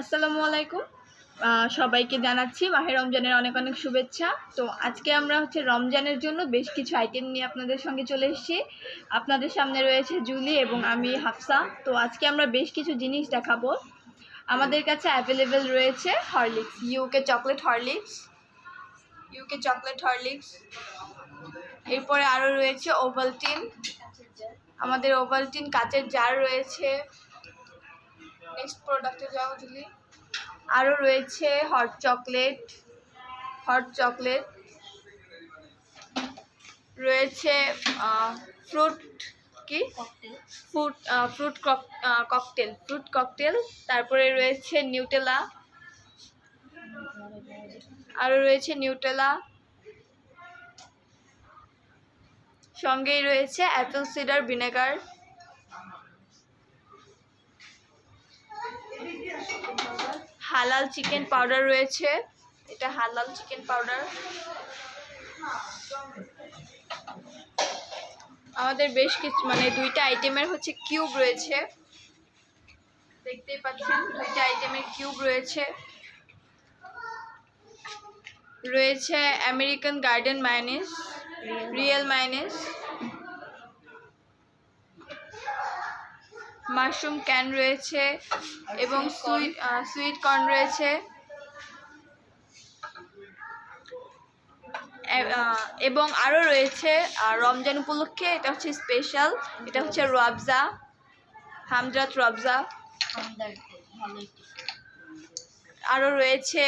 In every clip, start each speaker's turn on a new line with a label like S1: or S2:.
S1: আসসালামু আলাইকুম। সবাইকে জানাচ্ছি মাহে রমজানের অনেক অনেক শুভেচ্ছা। তো আজকে আমরা হচ্ছে রমজানের জন্য বেশ কিছু আইটেম নিয়ে আপনাদের সঙ্গে চলে এসেছি। আপনাদের সামনে রয়েছে জুলি এবং আমি হাফসা। তো আজকে আমরা বেশ কিছু জিনিস দেখাবো। আমাদের কাছে অ্যাভেলেবেল রয়েছে Horlicks UK chocolate Horlicks UK chocolate Horlicks এরপরে আরও রয়েছে ওভালটিন আমাদের ওভালটিন কাচের জার রয়েছে। নেক্সট প্রোডাক্টে যাও জুলি। আরও রয়েছে হট চকলেট হট চকলেট রয়েছে ফ্রুট কি? Fruit fruit cocktail fruit cocktail তারপরে রয়েছে নিউটেলা আরও রয়েছে নিউটেলা সঙ্গেই রয়েছে অ্যাপেল সিডার ভিনেগার হালাল চিকেন পাউডার রয়েছে। এটা হালাল চিকেন পাউডার। আমাদের বেশ কিছু মানে দুইটা আইটেমের হচ্ছে কিউব রয়েছে। দেখতেই পাচ্ছেন, দুইটা আইটেমের কিউব রয়েছে। রয়েছে American garden mayonnaise, real mayonnaise. Mushroom can রয়েছে এবং সুইট সুইট কর্ন রয়েছে। এবং আরও রয়েছে রমজান উপলক্ষে এটা হচ্ছে স্পেশাল এটা হচ্ছে রবজা হামজাত রবজা। আরও রয়েছে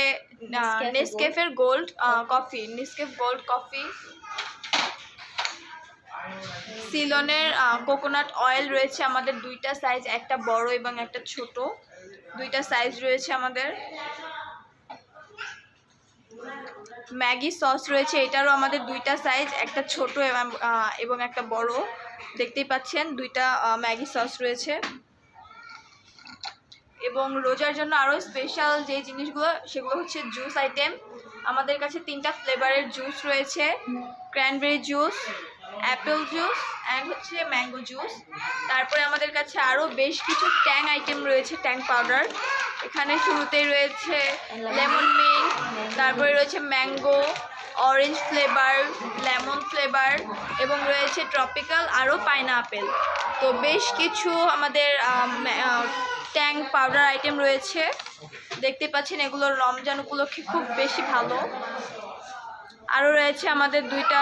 S1: নেসকেফের gold coffee Nescafe gold coffee সিলনের coconut oil রয়েছে আমাদের দুইটা সাইজ একটা বড় এবং একটা ছোট। দুইটা সাইজ রয়েছে আমাদের। ম্যাগি সস রয়েছে, এটারও আমাদের দুইটা সাইজ একটা ছোট এবং একটা বড়। দেখতেই পাচ্ছেন, দুইটা ম্যাগি সস রয়েছে। এবং রোজার জন্য আরও স্পেশাল যে জিনিসগুলো, সেগুলো হচ্ছে জুস আইটেম আমাদের কাছে তিনটা ফ্লেভারের জুস রয়েছে। Cranberry juice apple juice and হচ্ছে ম্যাঙ্গো জুস। তারপরে আমাদের কাছে আরও বেশ কিছু ট্যাং আইটেম রয়েছে, ট্যাং পাউডার। এখানে শুরুতেই রয়েছে লেমন মিন্ট, তারপরে রয়েছে mango, orange flavour, lemon flavour, এবং রয়েছে ট্রপিক্যাল আরও পাইনাপেল। তো বেশ কিছু আমাদের ট্যাং পাউডার আইটেম রয়েছে। দেখতে পাচ্ছেন এগুলো রমজান উপলক্ষে খুব বেশি ভালো। আরও রয়েছে আমাদের দুইটা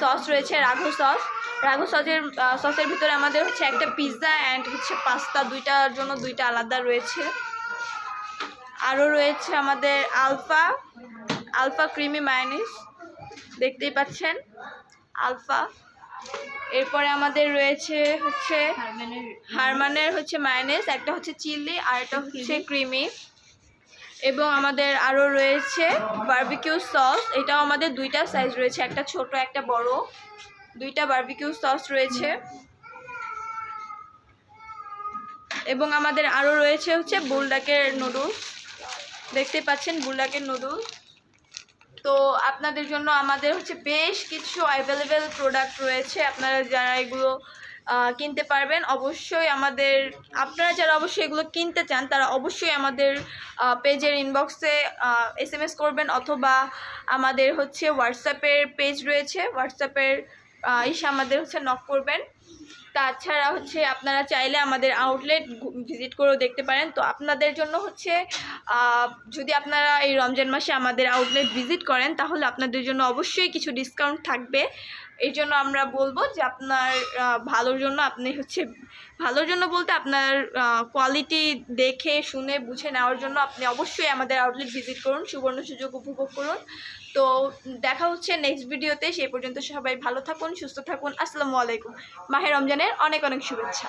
S1: সস রয়েছে রাঘু সস রাঘু সসের সসের ভিতরে আমাদের হচ্ছে একটা পিৎজা অ্যান্ড হচ্ছে পাস্তা দুইটার জন্য দুইটা আলাদা রয়েছে। আরও রয়েছে আমাদের আলফা আলফা ক্রিমি মায়োনিজ দেখতেই পাচ্ছেন? আলফা এরপরে আমাদের রয়েছে হচ্ছে হারমানের হচ্ছে মায়োনিজ একটা হচ্ছে চিলি আর একটা হচ্ছে ক্রিমি এবং আমাদের আরও রয়েছে বারবিকিউ সস এটাও আমাদের দুইটা সাইজ রয়েছে, একটা ছোট, একটা বড়। দুইটা বারবিকিউ সস রয়েছে। এবং আমাদের আরও রয়েছে হচ্ছে বুলডাকের নুডলস দেখতে পাচ্ছেন বুলডাকের নুডলস তো আপনাদের জন্য আমাদের হচ্ছে বেশ কিছু অ্যাভেলেবেল প্রোডাক্ট রয়েছে। আপনারা যারা এগুলো কিনতে পারবেন। অবশ্যই আমাদের, আপনারা যারা অবশ্যই এগুলো কিনতে চান, তারা অবশ্যই আমাদের পেজের ইনবক্সে এস এম এস করবেন অথবা আমাদের হচ্ছে হোয়াটসঅ্যাপের পেজ রয়েছে। হোয়াটসঅ্যাপের ইসে আমাদের হচ্ছে নক করবেন। তাছাড়া হচ্ছে আপনারা চাইলে আমাদের আউটলেট ভিজিট করেও দেখতে পারেন। তো আপনাদের জন্য হচ্ছে যদি আপনারা এই রমজান মাসে আমাদের আউটলেট ভিজিট করেন, তাহলে আপনাদের জন্য অবশ্যই কিছু ডিসকাউন্ট থাকবে। এই জন্য আমরা বলব যে আপনার ভালোর জন্য আপনি হচ্ছে, ভালোর জন্য বলতে আপনার কোয়ালিটি দেখে, শুনে, বুঝে নেওয়ার জন্য আপনি অবশ্যই আমাদের আউটলেট ভিজিট করুন, সুবর্ণ সুযোগ উপভোগ করুন। তো দেখা হচ্ছে নেক্সট ভিডিওতে সেই পর্যন্ত সবাই ভালো থাকুন, সুস্থ থাকুন। আসসালামু আলাইকুম। মাহে রমজানের অনেক অনেক শুভেচ্ছা।